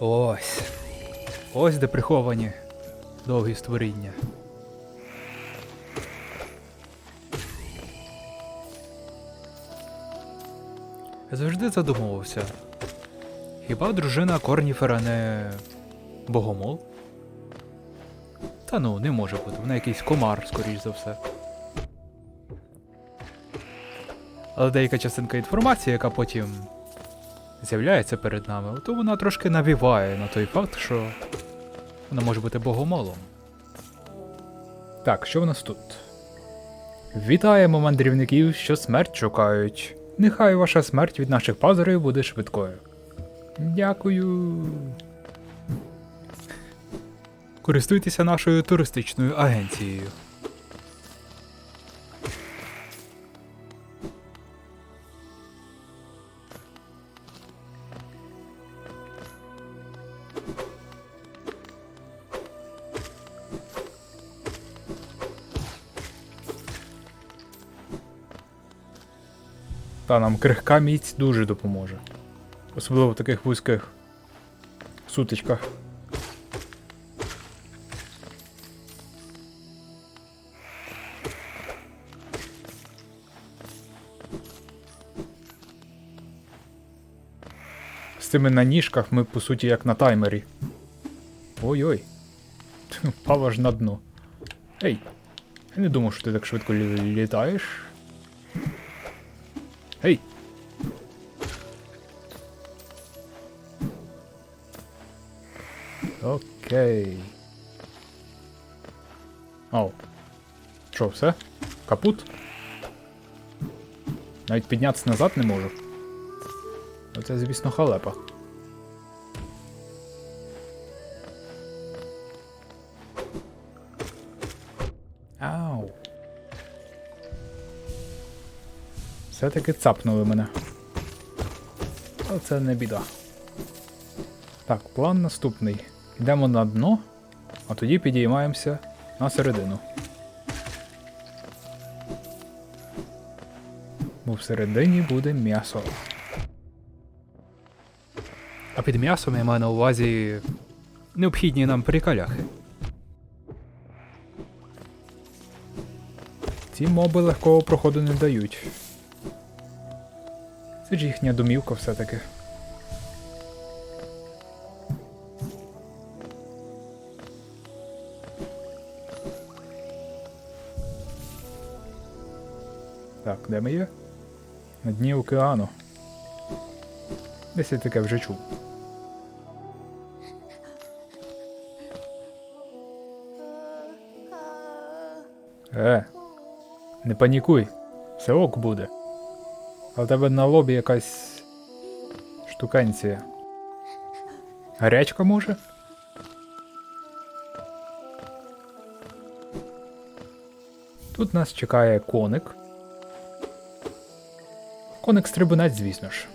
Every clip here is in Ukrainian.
Ось. Ось де приховані довгі створіння. Я завжди задумувався. Хіба дружина Корніфера не богомол? Та ну, не може бути, вона якийсь комар, скоріш за все. Але деяка частинка інформації, яка потім з'являється перед нами, то вона трошки навіває на той факт, що вона може бути богомолом. Так, що в нас тут? Вітаємо мандрівників, що смерть шукають. Нехай ваша смерть від наших пазурів буде швидкою. Дякую. Користуйтеся нашою туристичною агенцією. Та нам крихка міць дуже допоможе. Особливо в таких вузьких сутичках. З цими на ніжках ми, по суті, як на таймері. Ой-ой. Впав аж на дно. Ей, я не думав, що ти так швидко лі- літаєш. Гей! Окей. Оу. Що, все? Капут? Навіть піднятися назад не можу. Оце, звісно, халепа. Все-таки цапнули мене. Але це не біда. Так, план наступний. Йдемо на дно, а тоді підіймаємося на середину. Бо всередині буде м'ясо. А під м'ясом я маю на увазі необхідні нам прикаляхи. Ці моби легкого проходу не дають. Це ж їхня домівка все-таки. Так, де ми є? На дні океану. Десь я таке вже чув. Е, не панікуй, все ок буде. А в тебе на лобі якась штукенція. Гарячка може? Тут нас чекає коник. Коник стрибунець, звісно ж.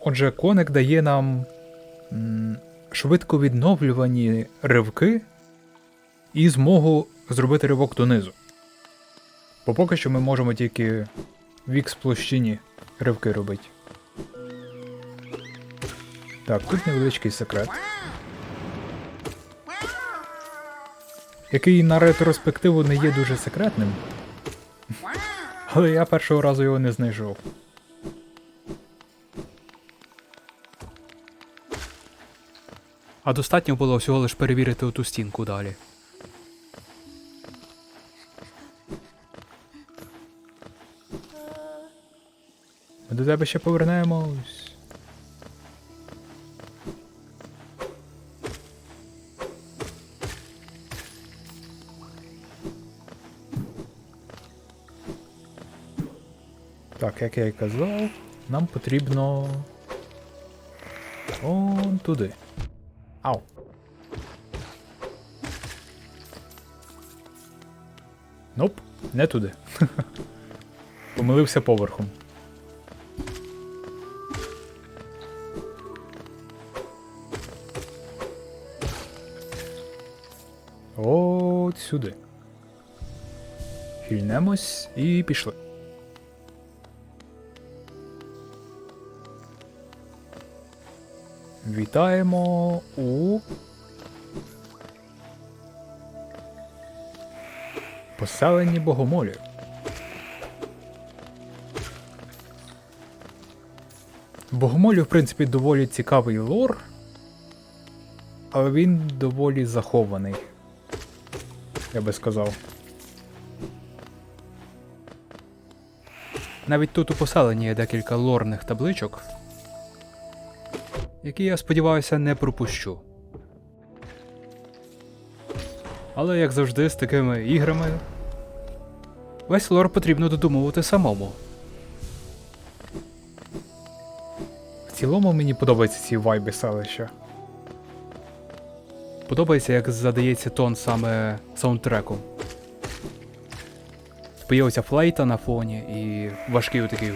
Отже, коник дає нам швидко відновлювані ривки і змогу зробити ривок донизу. Бо поки що ми можемо тільки в ікс площині ривки робити. Так, тут невеличкий секрет. Який на ретроспективу не є дуже секретним. Але я першого разу його не знайшов. А достатньо було всього лиш перевірити оту стінку далі. Ми до тебе ще повернемось. Так, як я і казав, нам потрібно. Он туди. Ау. Ноп, не туди. Помилився поверхом. Сюди. Хильнемось і пішли. Вітаємо у. Поселенні богомолів. Богомолів, в принципі, доволі цікавий лор, але він доволі захований. Я би сказав. Навіть тут у поселенні є декілька лорних табличок, які я сподіваюся не пропущу. Але як завжди з такими іграми, весь лор потрібно додумувати самому. В цілому мені подобаються ці вайби селища. Подобається, як задається тон саме саундтреку. Появиться флейта на фоні і важкі отакі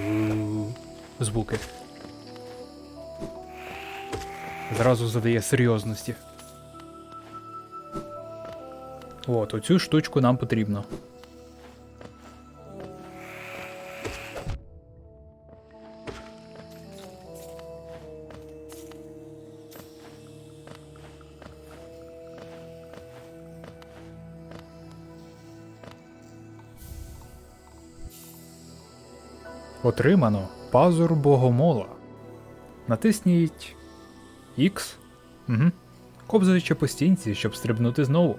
звуки. Зразу задає серйозності. От, оцю штучку нам потрібно. Отримано пазур богомола. Натисніть X. Угу. Ковзаючи по стінці, щоб стрибнути знову.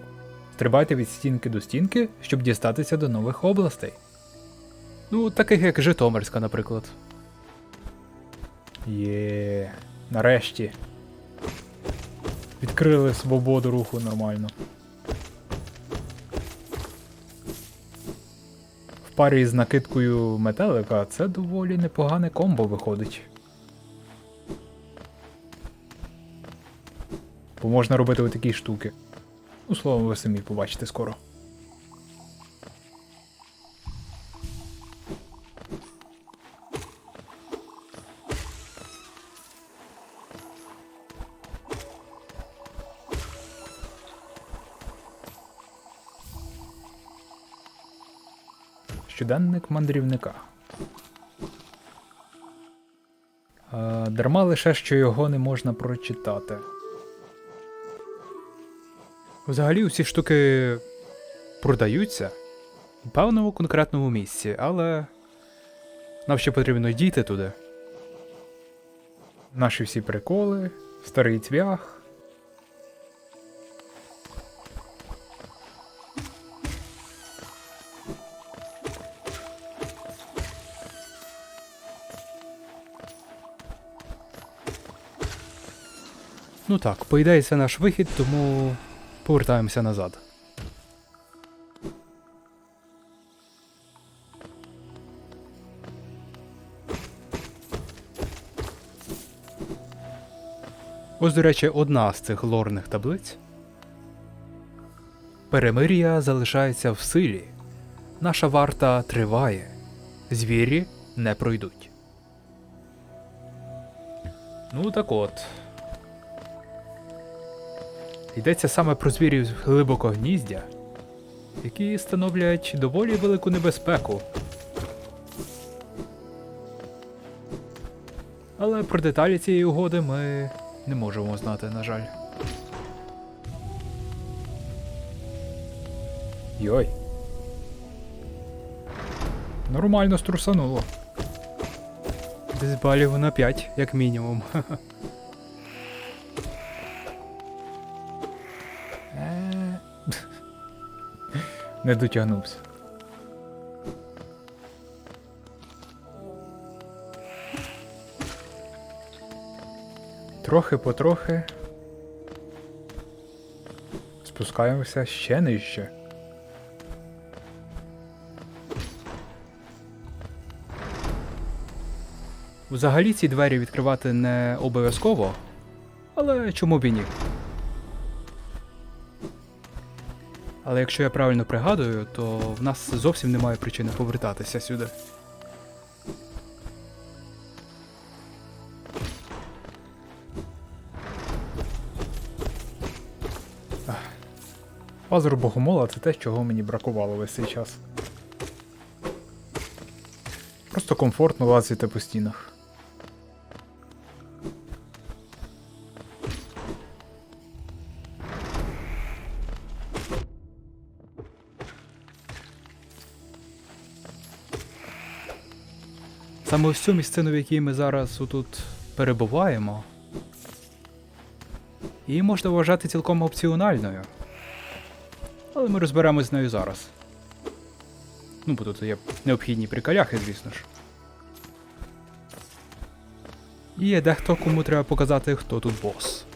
Стрибайте від стінки до стінки, щоб дістатися до нових областей. Ну, таких як Житомирська, наприклад. Є. Нарешті. Відкрили свободу руху нормально. Парі з накидкою метелика це доволі непогане комбо виходить. Бо можна робити отакі штуки. Ну, словом, ви самі побачите скоро. Щоденник мандрівника. Е, дарма лише, що його не можна прочитати. Взагалі усі штуки продаються в певному конкретному місці, але нам ще потрібно дійти туди. Наші всі приколи, старий цвях. Ну так, по ідеї це наш вихід, тому повертаємося назад. Ось, до речі, одна з цих лорних таблиць. Перемир'я залишається в силі. Наша варта триває. Звірі не пройдуть. Ну так от. Йдеться саме про звірів з глибокогніздя, які становлять доволі велику небезпеку. Але про деталі цієї угоди ми не можемо знати, на жаль. Йой. Нормально струсануло. Десь балів на 5, як мінімум. Не дотягнувся. Трохи потрохи. Спускаємося ще нижче. Взагалі ці двері відкривати не обов'язково, але чому б і ні? Але якщо я правильно пригадую, то в нас зовсім немає причини повертатися сюди. Пазур богомола це те, чого мені бракувало весь цей час. Просто комфортно лазити по стінах. Саме ось цю місцину, в якій ми зараз тут перебуваємо, її можна вважати цілком опціональною. Але ми розберемось з нею зараз. Ну, бо тут є необхідні приколяхи, звісно ж. І є дехто, кому треба показати, хто тут бос.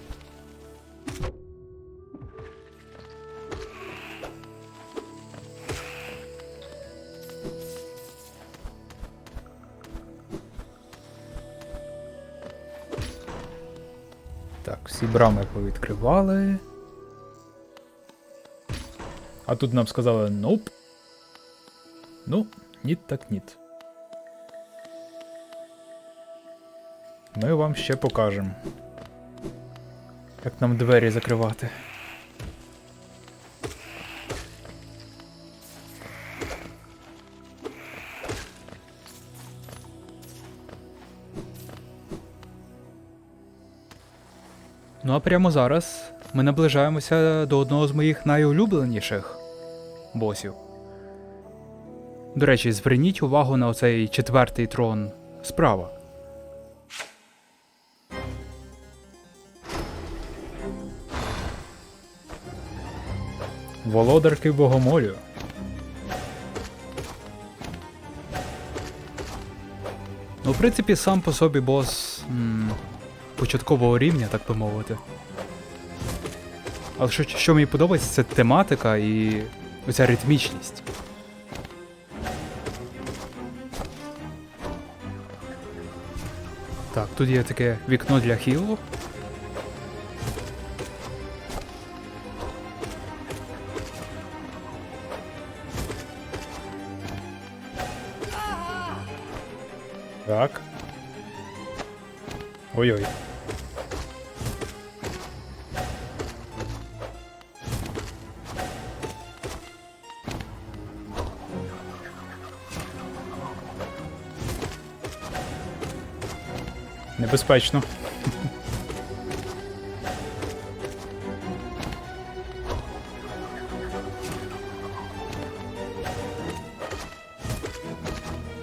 Так, всі брами повідкривали. А тут нам сказали ноп. Ну, ніт так ніт. Ми вам ще покажемо. Як нам двері закривати. Ну а прямо зараз ми наближаємося до одного з моїх найулюбленіших босів. До речі, зверніть увагу на оцей четвертий трон справа. Володарки Богомолю. Ну, в принципі, сам по собі бос м, початкового рівня, так би мовити. Але що, що мені подобається, це тематика і оця ритмічність. Так, тут є таке вікно для хілу. Так. Ой-ой. Небезпечно.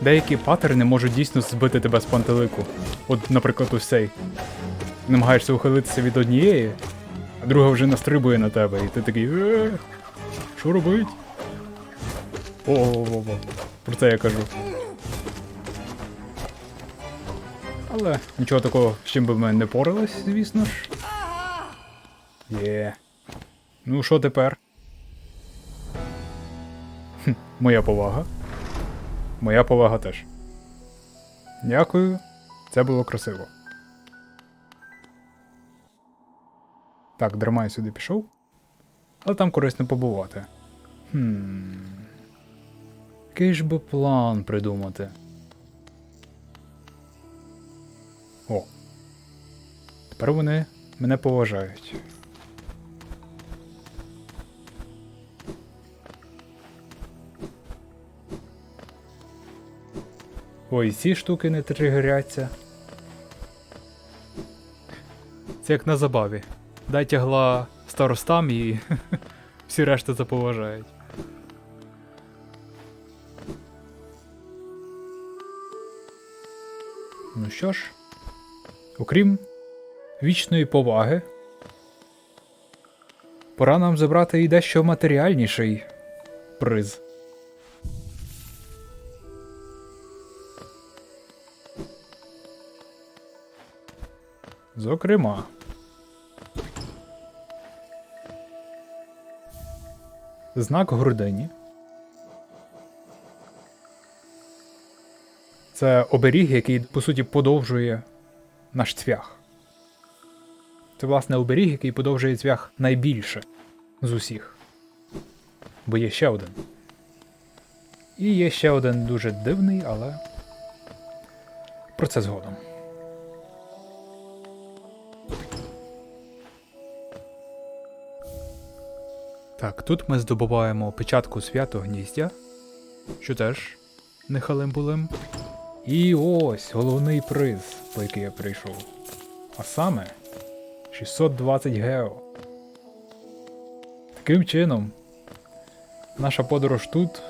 Деякі паттерни можуть дійсно збити тебе з пантелику. От, наприклад, ось цей. Намагаєшся ухилитися від однієї, а друга вже настрибує на тебе, і ти такий. «Е, Що робить? О-о-о. Про це я кажу. Але нічого такого, з чим би ми не порались, звісно ж. Є. Ну, що тепер? Хм, моя повага. Моя повага теж. Дякую. Це було красиво. Так, Дермай сюди пішов. Але там корисно побувати. Хм. Який ж би план придумати? Тепер вони мене поважають. Ой, ці штуки не тригеряться. Це як на забаві. Дай тягла старостам і всі решта заповажають. Ну що ж, окрім вічної поваги, пора нам забрати і дещо матеріальніший приз. Зокрема. Знак гордині. Це оберіг, який, по суті, подовжує наш цвях. Це, власне, оберіг, який подовжує цвях найбільше з усіх. Бо є ще один. І є ще один дуже дивний, але про це згодом. Так, тут ми здобуваємо печатку свято гніздя, що теж не халимбулим. І ось головний приз, по який я прийшов. А саме 620 гео. Таким чином, наша подорож тут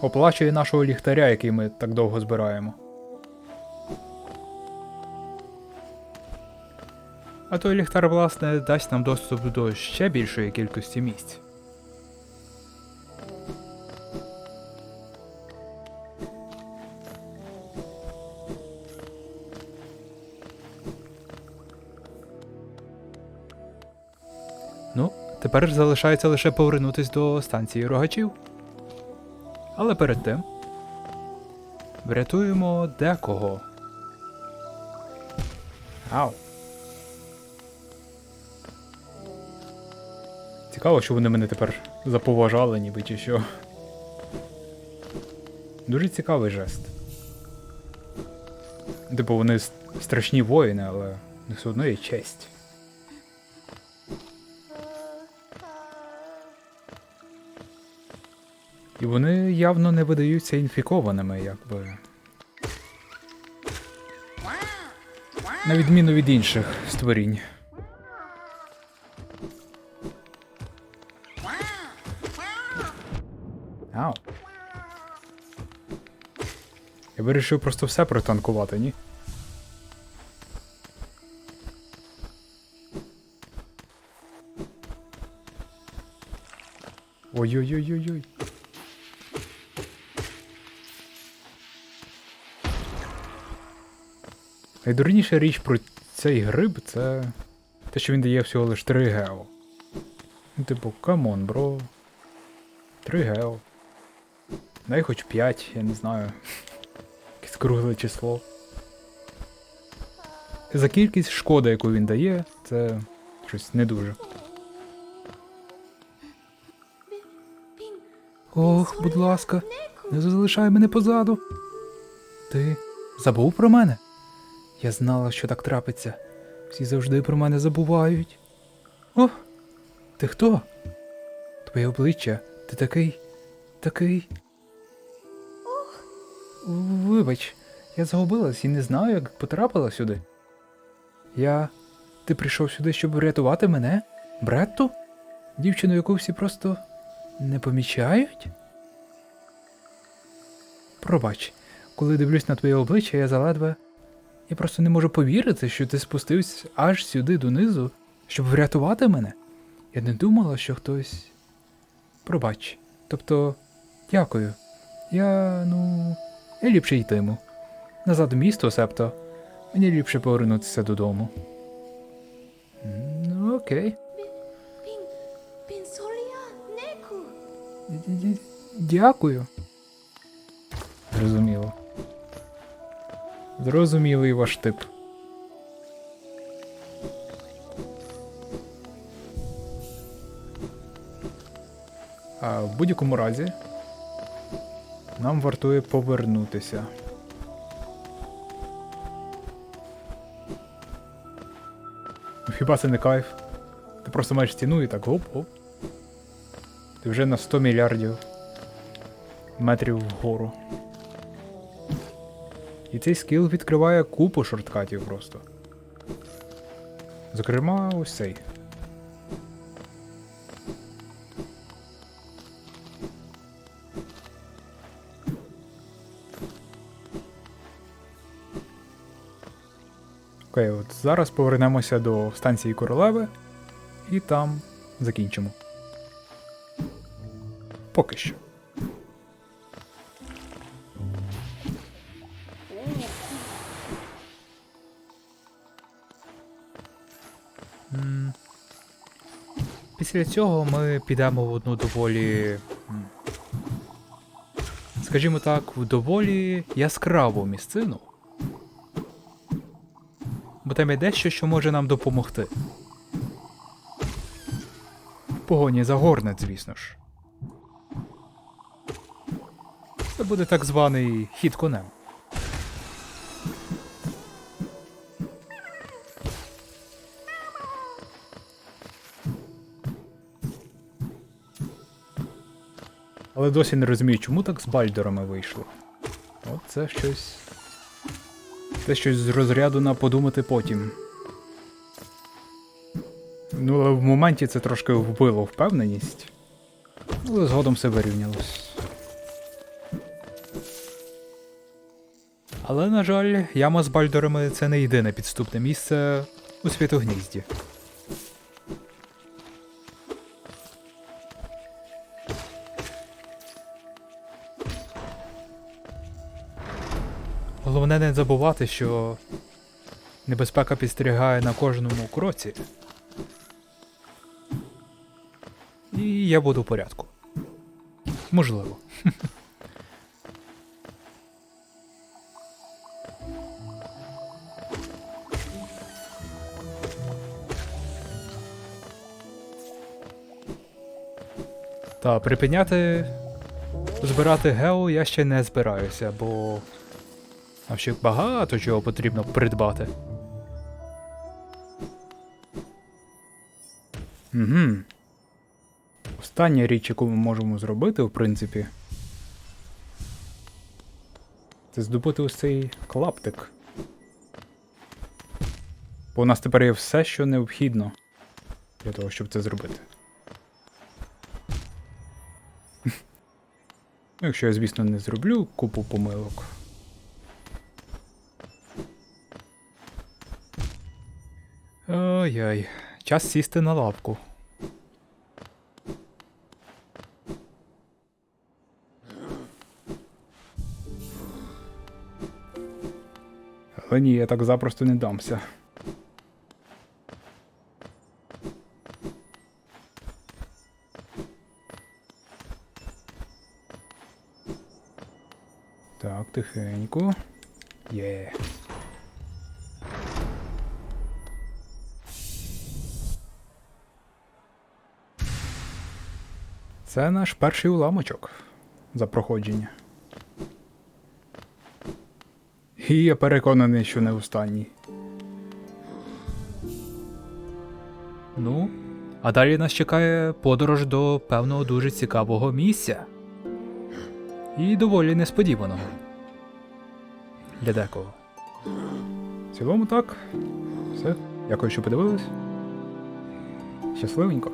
оплачує нашого ліхтаря, який ми так довго збираємо. А той ліхтар, власне, дасть нам доступ до ще більшої кількості місць. Тепер залишається лише повернутись до станції рогачів. Але перед тим врятуємо декого. Ау. Цікаво, що вони мене тепер заповажали, ніби чи що. Дуже цікавий жест. Типу, вони страшні воїни, але все одно є честь. І вони явно не видаються інфікованими, якби. На відміну від інших створінь. Ау. Я вирішив просто все протанкувати, ні? Ой-ой-ой-ой-ой. Найдурніша річ про цей гриб це те, що він дає всього лиш 3 гео. Ну, типу, камон, бро. 3 гео. Дай хоч 5, я не знаю. Якесь кругле число. За кількість шкоди, яку він дає, це щось не дуже. Ох, будь ласка, не залишай мене позаду. Ти забув про мене? Я знала, що так трапиться. Всі завжди про мене забувають. О, ти хто? Твоє обличчя, ти такий. такий. Ох. Вибач, я загубилась і не знаю, як потрапила сюди. Я. Ти прийшов сюди, щоб врятувати мене? Бретту? Дівчину, яку всі просто не помічають? Пробач, коли дивлюсь на твоє обличчя, я заледве. Я просто не можу повірити, що ти спустився аж сюди донизу, щоб врятувати мене. Я не думала, що хтось. Пробач. Тобто, дякую. Я, ну. Я ліпше йтиму. Назад у місто, себто. Мені ліпше повернутися додому. Ну, окей. Дякую. Зрозуміло. Зрозумілий ваш тип. А в будь-якому разі нам вартує повернутися. Ну, Хіба це не кайф? Ти просто маєш стіну і так гоп-гоп. Ти вже на 100 мільярдів метрів вгору. І цей скіл відкриває купу шорткатів просто. Зокрема, ось цей. Окей, от зараз повернемося до станції королеви і там закінчимо. Поки що. Після цього ми підемо в одну доволі. Скажімо так, в доволі яскраву місцину. Бо там є дещо, що може нам допомогти. В погоні за горнет, звісно ж. Це буде так званий хід конем. Але досі не розумію, чому так з бальдерами вийшло. От це щось. Це щось з розряду на подумати потім. Ну, але в моменті це трошки вбило впевненість. Але згодом все вирівнялось. Але, на жаль, яма з бальдерами це не єдине підступне місце у світогнізді. Не забувати, що небезпека підстерігає на кожному кроці. І я буду в порядку. Можливо. Та припиняти збирати гео я ще не збираюся, бо нам ще багато чого потрібно придбати. Угу. Остання річ, яку ми можемо зробити, в принципі. Це здобути ось цей клаптик. Бо у нас тепер є все, що необхідно для того, щоб це зробити. Ну, Якщо я, звісно, не зроблю купу помилок. Ой-ой, час сісти на лавку. Але ні, я так запросто не дамся. Так, тихенько. Є. Це наш перший уламочок за проходження. І я переконаний, що не останній. Ну, а далі нас чекає подорож до певного дуже цікавого місця. І доволі несподіваного. Для декого. В цілому так. Все. Дякую, що подивились. Щасливенько.